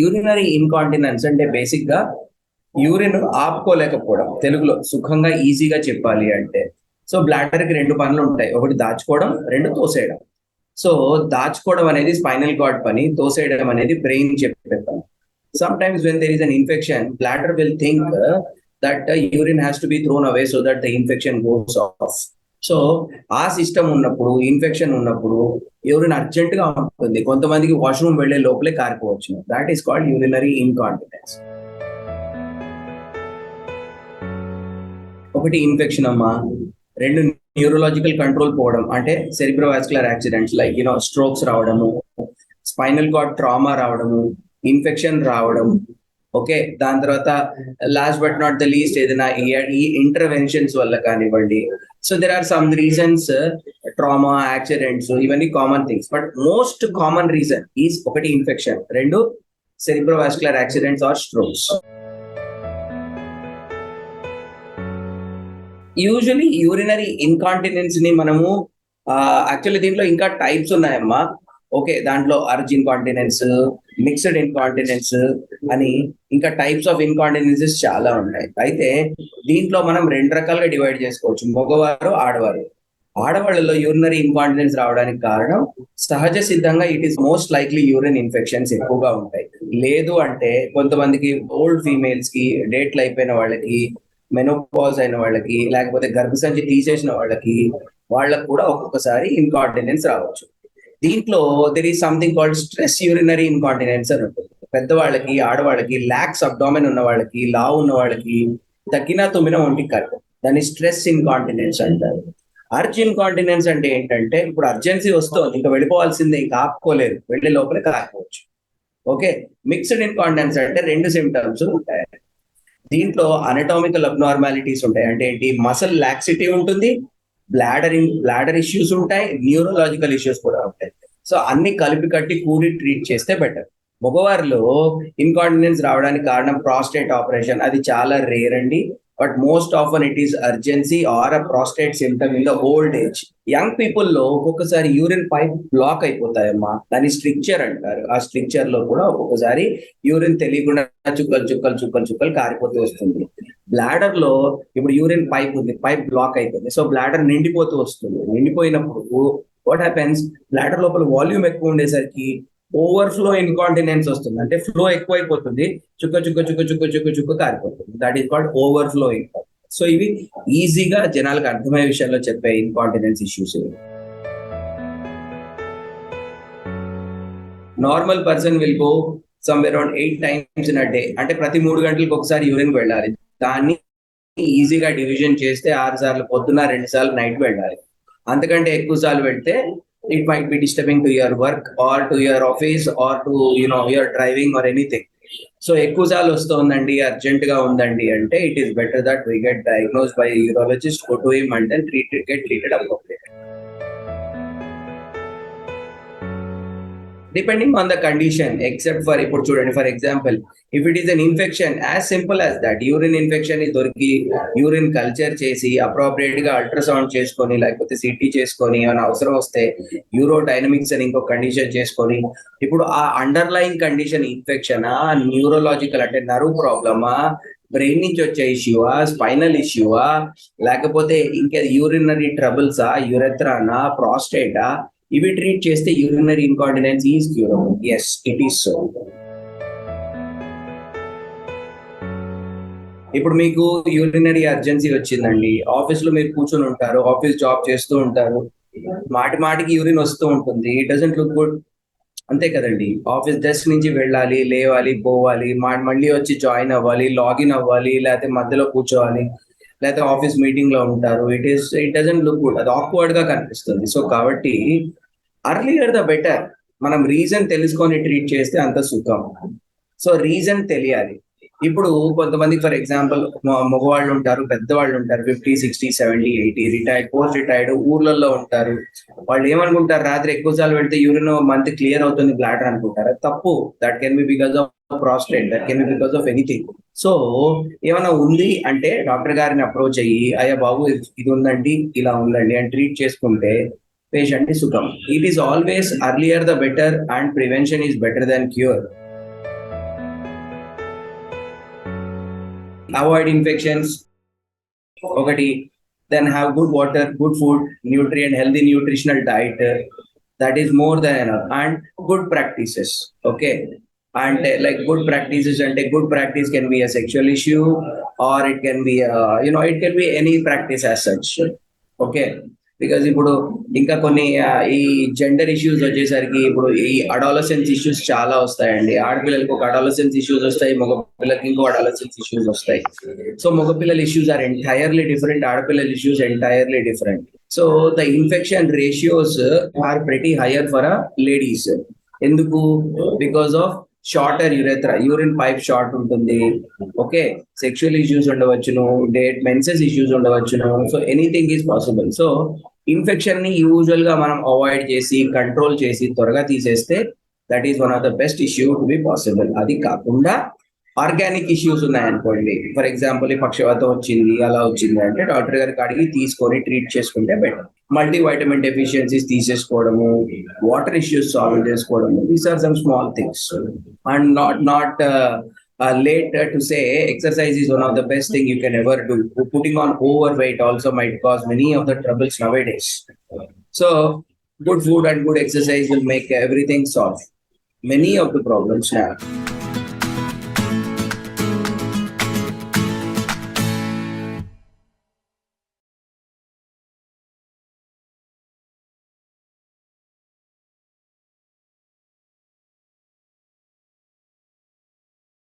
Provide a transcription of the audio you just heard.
Urinary incontinence అంటే బేసిక్గా urine ఆపుకోలేకపోవడం. తెలుగులో సుఖంగా ఈజీగా చెప్పాలి అంటే. సో బ్లాడర్కి రెండు పనులు ఉంటాయి. ఒకటి దాచుకోవడం రెండు తోసేయడం. సో దాచుకోవడం అనేది స్పైనల్ కార్డ్ పని తోసేయడం అనేది బ్రెయిన్ చెప్పే పని. Sometimes when there is an infection bladder will think that urine has to be thrown away so that the infection goes off so ఆ సిస్టమ్ ఉన్నప్పుడు ఇన్ఫెక్షన్ ఉన్నప్పుడు యూరిన్ అర్జెంట్గా ఉంటుంది కొంతమందికి వాష్రూమ్ వెళ్ళే లోపలే కారిపోవచ్చు. That is called urinary incontinence ఒకటి infection అమ్మా. రెండు న్యూరలాజికల్ కంట్రోల్ పోవడం. అంటే cerebrovascular accidents like you know strokes రావడము స్పైనల్ కార్డ్ ట్రామా రావడము ఇన్ఫెక్షన్ రావడం ఓకే దాని తర్వాత last but not the least ఏదైనా ఈ ఇంటర్వెన్షన్స్ వల్ల కానివ్వండి. So there are some reasons trauma accidents ఇవన్నీ common things but most common reason is ఒకటి ఇన్ఫెక్షన్ రెండు cerebrovascular accidents or strokes usually urinary ఇన్కాంటినెన్స్ని మనము యాక్చువల్లీ దీంట్లో ఇంకా టైప్స్ ఉన్నాయమ్మా. ఓకే దాంట్లో అర్జ్ ఇన్కాంటినెన్స్ మిక్స్డ్ ఇన్కాంటినెన్స్ అని ఇంకా టైప్స్ ఆఫ్ ఇన్కాంటినెన్సెస్ చాలా ఉన్నాయి. అయితే దీంట్లో మనం రెండు రకాలుగా డివైడ్ చేసుకోవచ్చు. మగవారు ఆడవారు. ఆడవాళ్ళలో యూరినరీ ఇన్కాంటినెన్స్ రావడానికి కారణం సహజ సిద్ధంగా it is most likely urine infections ఎక్కువగా ఉంటాయి. లేదు అంటే కొంతమందికి ఓల్డ్ ఫీమేల్స్కి డేట్లు అయిపోయిన వాళ్ళకి మెనోపాజ్ అయిన వాళ్ళకి లేకపోతే గర్భసంచి తీసేసిన వాళ్ళకి వాళ్ళకు కూడా ఒక్కొక్కసారి ఇన్కాంటినెన్స్ రావచ్చు. దీంట్లో there is something called stress urinary incontinence అని ఉంటుంది. పెద్దవాళ్ళకి ఆడవాళ్ళకి లాక్స్ అబ్డామిన్ ఉన్న వాళ్ళకి లావ్ ఉన్న వాళ్ళకి తగ్గిన తుమ్మిన ఒంటికి కాదు దాన్ని స్ట్రెస్ ఇన్కాంటినెన్స్ అంటారు. అర్జ్ ఇన్కాంటినెన్స్ అంటే ఏంటంటే ఇప్పుడు అర్జెన్సీ వస్తుంది ఇంకా వెళ్ళిపోవాల్సిందే ఇంకా ఆపుకోలేదు వెళ్ళే లోపలే కాకపోవచ్చు. ఓకే మిక్స్డ్ ఇన్కాంటినెన్స్ అంటే రెండు సిమ్టమ్స్ ఉంటాయి. దీంట్లో అనటామికల్ అబ్నార్మాలిటీస్ ఉంటాయి. అంటే ఏంటి? మసల్ లాక్సిటీ ఉంటుంది బ్లాడర్ బ్లాడర్ ఇష్యూస్ ఉంటాయి న్యూరోలాజికల్ ఇష్యూస్ కూడా ఉంటాయి. సో అన్ని కలిపి కట్టి కూడి ట్రీట్ చేస్తే బెటర్ మగవారిలో ఇన్కాంటినెన్స్ రావడానికి కారణం ప్రాస్టేట్ ఆపరేషన్ అది చాలా రేర్ అండి. But most often it is urgency or a prostate symptom in the old age young పీపుల్లో ఒక్కొక్కసారి యూరిన్ పైప్ బ్లాక్ అయిపోతాయమ్మా. దాన్ని స్ట్రిక్చర్ అంటారు. ఆ స్ట్రిక్చర్లో కూడా ఒక్కొక్కసారి యూరిన్ తెలియకుండా చుక్కలు చుక్కలు చుక్కలు చుక్కలు కారిపోతూ వస్తుంది. బ్లాడర్లో ఇప్పుడు యూరిన్ పైప్ ఉంది పైప్ బ్లాక్ అయిపోయింది. సో బ్లాడర్ నిండిపోతూ వస్తుంది. నిండిపోయినప్పుడు వాట్ హ్యాపెన్స్ బ్లాడర్ లోపల వాల్యూమ్ ఎక్కువ ఉండేసరికి ఓవర్ఫ్లో ఇన్కాంటినెన్స్ వస్తుంది. అంటే ఫ్లో ఎక్కువైపోతుంది. చుక్క చుక్క చుక్క చుక్క చుక్క చుక్క కారిపోతుంది. That is called overflow incontinence so ఇవి ఈజీగా జనాలకు అర్థమయ్యే విషయంలో చెప్పే ఇన్కాంటినెన్స్ ఇష్యూస్ ఇవి. Normal person will go some around eight times in a day అంటే ప్రతి మూడు గంటలకు ఒకసారి యూరిన్ వెళ్ళాలి. దాన్ని ఈజీగా డివిజన్ చేస్తే ఆరు సార్లు పొద్దున్న రెండు సార్లు నైట్ వెళ్ళాలి. అంతకంటే ఎక్కువ సార్లు పెడితే it might be disturbing to your work or to your office or to you know your driving or anything so ఎక్కువ సార్లు వస్తుందండి అర్జెంట్గా ఉందండి అంటే it is better that we get diagnose by urologist go to him and then treat get treated appropriate depending on the condition except for ఇప్పుడు చూడండి for example if it is an infection as simple as that urine infection దొరికి urine culture చేసి అప్రోప్రియేట్గా ultrasound చేసుకొని లేకపోతే city చేసుకొని ఏమైనా అవసరం వస్తే యూరో డైనమిక్స్ అని ఇంకో కండిషన్ చేసుకొని ఇప్పుడు ఆ అండర్లైన్ కండిషన్ ఇన్ఫెక్షన్ న్యూరోలాజికల్ అంటే నర్వ్ ప్రాబ్లమా బ్రెయిన్ నుంచి వచ్చే ఇష్యూవా స్పైనల్ ఇష్యూవా లేకపోతే ఇంకా యూరినరీ ట్రబుల్సా యురెత్రానా ప్రాస్టేటా ఇవి ట్రీట్ చేస్తే urinary incontinence is curable yes it is so ఇప్పుడు మీకు యూరినరీ అర్జెన్సీ వచ్చిందండి. ఆఫీస్లో మీరు కూర్చొని ఉంటారు ఆఫీస్ జాబ్ చేస్తూ ఉంటారు. మాటి మాటికి యూరిన్ వస్తూ ఉంటుంది. ఇట్ డజంట్ లుక్ గుడ్ అంతే కదండి. ఆఫీస్ డెస్క్ నుంచి వెళ్ళాలి లేవాలి పోవాలి మళ్ళీ వచ్చి జాయిన్ అవ్వాలి లాగిన్ అవ్వాలి లేకపోతే మధ్యలో కూర్చోవాలి. లేకపోతే ఆఫీస్ మీటింగ్లో ఉంటారు. It is it doesn't look good అది ఆక్వర్డ్గా కనిపిస్తుంది. సో కాబట్టి అర్లియర్ ద బెటర్ మనం రీజన్ తెలుసుకొని ట్రీట్ చేస్తే అంత సుఖం. సో రీజన్ తెలియాలి. ఇప్పుడు కొంతమంది ఫర్ ఎగ్జాంపుల్ మగవాళ్ళు ఉంటారు పెద్దవాళ్ళు ఉంటారు fifty sixty seventy eighty retired post retired ఊర్లలో ఉంటారు. వాళ్ళు ఏమనుకుంటారు? రాత్రి ఎక్కువ సార్లు వెళ్తే యూరిన్ మంత్ క్లియర్ అవుతుంది బ్లాడర్ అనుకుంటారు? తప్పు. That can be because of prostate that can be because of anything so ఏమైనా ఉంది అంటే డాక్టర్ గారిని అప్రోచ్ అయ్యి అయ్యా బాబు ఇది ఉందండి ఇలా ఉందండి అని ట్రీట్ చేసుకుంటే పేషెంట్ని సుఖం. It is always earlier the better and prevention is better than cure avoid infections ఒకటి then have good water good food nutrient healthy nutritional diet that is more than and good practices okay and like good practices అంటే good practice can be a sexual issue or it can be you know it can be any practice as such okay because ఇప్పుడు ఇంకా కొన్ని ఈ gender issues వచ్చేసరికి ఇప్పుడు ఈ adolescence issues చాలా వస్తాయండి. ఆడపిల్లలకి ఒక అడాలసెన్స్ ఇష్యూస్ వస్తాయి మగ పిల్లలకి ఇంకో అడాలసెన్స్ ఇష్యూస్ వస్తాయి. సో మగపిల్లల ఇష్యూస్ ఆర్ ఎంటైర్లీ డిఫరెంట్ ఆడపిల్లల issues entirely different so the infection ratios are pretty higher for a ladies ఎందుకు? Because of shorter urethra urine pipe short ఉంటుంది. ఓకే సెక్షువల్ ఇష్యూస్ ఉండవచ్చును. డేట్ మెన్సెస్ ఇష్యూస్ ఉండవచ్చును. So anything is possible so ఇన్ఫెక్షన్ని యూజువల్గా మనం avoid చేసి control చేసి త్వరగా తీసేస్తే that is one of the best issue to be possible అది కాకుండా ఆర్గానిక్ ఇష్యూస్ ఉన్నాయి అనుకోండి ఫర్ ఎగ్జాంపుల్ ఈ పక్షవాతం వచ్చింది అలా వచ్చింది అంటే డాక్టర్ గారికి అడిగి తీసుకొని ట్రీట్ చేసుకుంటే బెటర్. మల్టీ వైటమిన్ డెఫిషియన్సీస్ తీసేసుకోవడము వాటర్ ఇష్యూస్ సాల్వ్ చేసుకోవడము these are some small things and not not late to say exercise is one of the best thing you can ever do putting on over weight also might cause many of the troubles now days so good food and good exercise will make everything solve many of the problems have